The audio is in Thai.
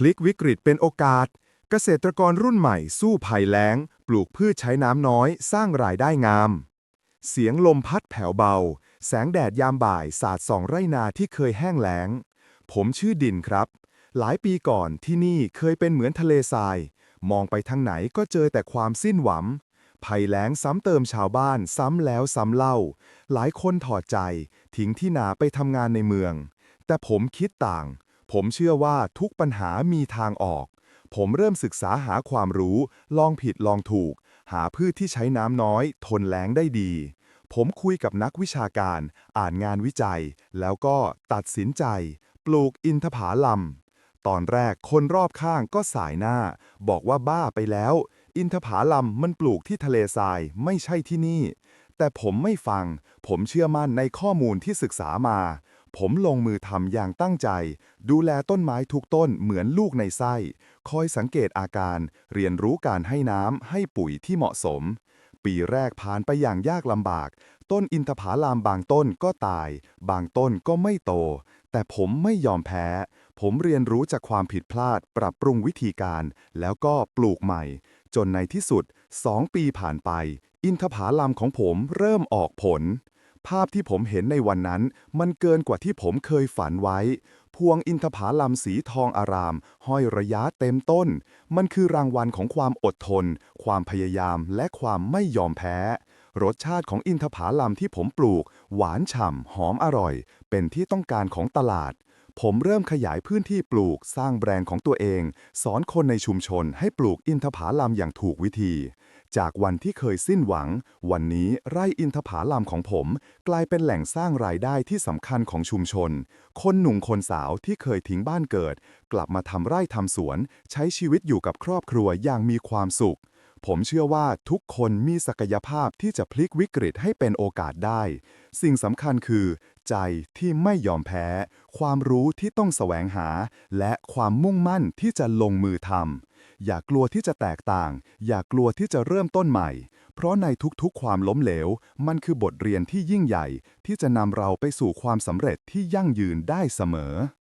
พลิกวิกฤตเป็นโอกาส เกษตรกรรุ่นใหม่สู้ภัยแล้ง ปลูกพืชใช้น้ำน้อย สร้างรายได้งาม เสียงลมพัดแผ่วเบา แสงแดดยามบ่ายสาดส่องไร่นาที่เคยแห้งแล้ง ผมชื่อดินครับ หลายปีก่อนที่นี่เคยเป็นเหมือนทะเลทราย มองไปทางไหนก็เจอแต่ความสิ้นหวังภัยแล้งซ้ำเติมชาวบ้านซ้ำแล้วซ้ำเล่า หลายคนถอดใจ ทิ้งที่นาไปทำงานในเมือง แต่ผมคิดต่าง ผมเชื่อว่าทุกปัญหามีทางออก ผมเริ่มศึกษาหาความรู้ ลองผิดลองถูก หาพืชที่ใช้น้ำน้อย ทนแล้งได้ดี ผมคุยกับนักวิชาการ อ่านงานวิจัย แล้วก็ตัดสินใจ ปลูกอินทผลัมตอนแรกคนรอบข้างก็สายหน้า บอกว่าบ้าไปแล้ว อินทผลัมมันปลูกที่ทะเลทรายไม่ใช่ที่นี่ แต่ผมไม่ฟัง ผมเชื่อมั่นในข้อมูลที่ศึกษามา ผมลงมือทำอย่างตั้งใจ ดูแลต้นไม้ทุกต้นเหมือนลูกในไส้ คอยสังเกตอาการ เรียนรู้การให้น้ำให้ปุ๋ยที่เหมาะสม ปีแรกผ่านไปอย่างยากลำบาก ต้นอินทผลามบางต้นก็ตาย บางต้นก็ไม่โต แต่ผมไม่ยอมแพ้ ผมเรียนรู้จากความผิดพลาด ปรับปรุงวิธีการ แล้วก็ปลูกใหม่ จนในที่สุด 2 ปีผ่านไป อินทผลัมของผมเริ่มออกผล ภาพที่ผมเห็นในวันนั้น มันเกินกว่าที่ผมเคยฝันไว้ พวงอินทผลัมสีทองอาราม ห้อยระยะเต็มต้น มันคือรางวัลของความอดทน ความพยายามและความไม่ยอมแพ้ รสชาติของอินทผลัมที่ผมปลูก หวานฉ่ำหอมอร่อย เป็นที่ต้องการของตลาด ผมเริ่มขยายพื้นที่ปลูกสร้างแบรนด์ของตัวเอง สอนคนในชุมชนให้ปลูกอินทผลัมอย่างถูกวิธี จากวันที่เคยสิ้นหวัง วันนี้ไร่อินทผลัมของผม กลายเป็นแหล่งสร้างรายได้ที่สำคัญของชุมชน คนหนุ่มคนสาวที่เคยทิ้งบ้านเกิด กลับมาทำไร่ทำสวน ใช้ชีวิตอยู่กับครอบครัวอย่างมีความสุข ผมเชื่อว่าทุกคนมีศักยภาพที่จะพลิกวิกฤตให้เป็นโอกาสได้ สิ่งสำคัญคือ ใจที่ไม่ยอมแพ้ ความรู้ที่ต้องแสวงหา และความมุ่งมั่นที่จะลงมือทำอย่ากลัวที่จะแตกต่าง อย่ากลัวที่จะเริ่มต้นใหม่ เพราะในทุกๆ ความล้มเหลว มันคือบทเรียนที่ยิ่งใหญ่ ที่จะนำเราไปสู่ความสำเร็จที่ยั่งยืนได้เสมอ